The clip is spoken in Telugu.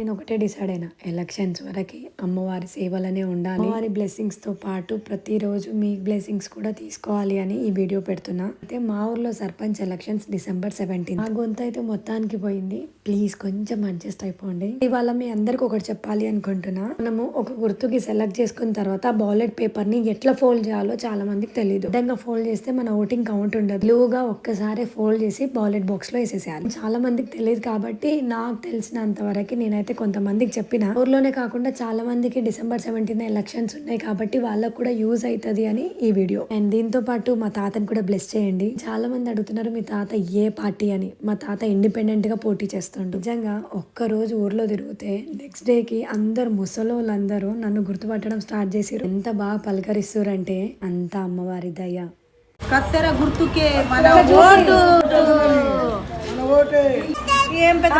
నేను ఒకటే డిసైడ్ అయినా. ఎలక్షన్స్ వరకు అమ్మవారి సేవలనే ఉండాలి. అమ్మవారి బ్లెస్సింగ్స్తో పాటు ప్రతిరోజు మీ బ్లెస్సింగ్స్ కూడా తీసుకోవాలి అని ఈ వీడియో పెడుతున్నా. అయితే మా ఊర్లో సర్పంచ్ ఎలక్షన్స్ డిసెంబర్ సెవెంటీన్ ఆ గొంతు అయితే మొత్తానికి పోయింది. ప్లీజ్ కొంచెం అడ్జస్ట్ అయిపోండి. ఇవాళ మీ అందరికి ఒకటి చెప్పాలి అనుకుంటున్నా. మనము ఒక గుర్తుకి సెలెక్ట్ చేసుకున్న తర్వాత బాలెట్ పేపర్ని ఎట్లా ఫోల్డ్ చేయాలో చాలా మందికి తెలియదు విధంగా ఫోల్డ్ చేస్తే మన ఓటింగ్ కౌంట్ ఉండదు. బ్లూగా ఒక్కసారి ఫోల్డ్ చేసి బాలెట్ బాక్స్లో వేసేసేయాలి. చాలా మందికి తెలియదు కాబట్టి నాకు తెలిసినంత వరకు నేనైతే కొంతమందికి చెప్పిన ఊర్లోనే కాకుండా చాలా మందికి డిసెంబర్ సెవెంటీన్ ఎలక్షన్స్ ఉన్నాయి కాబట్టి వాళ్ళకు కూడా యూజ్ అవుతుంది అని ఈ వీడియో. అండ్ దీంతో పాటు మా తాతని కూడా బ్లెస్ చేయండి. చాలా మంది అడుగుతున్నారు మీ తాత ఏ పార్టీ అని? మా తాత ఇండిపెండెంట్గా పోటీ చేస్తుండు. నిజంగా ఒక్క రోజు ఊర్లో తిరిగితే నెక్స్ట్ డే కి అందరు ముసలోళ్ళందరూ నన్ను గుర్తుపట్టడం స్టార్ట్ చేసిరు ఎంత బాగా పలకరిస్తురంటే అంతా అమ్మవారి దయ. కత్తెర గుర్తుకే మన ఓటు. ఏం పెద్ద.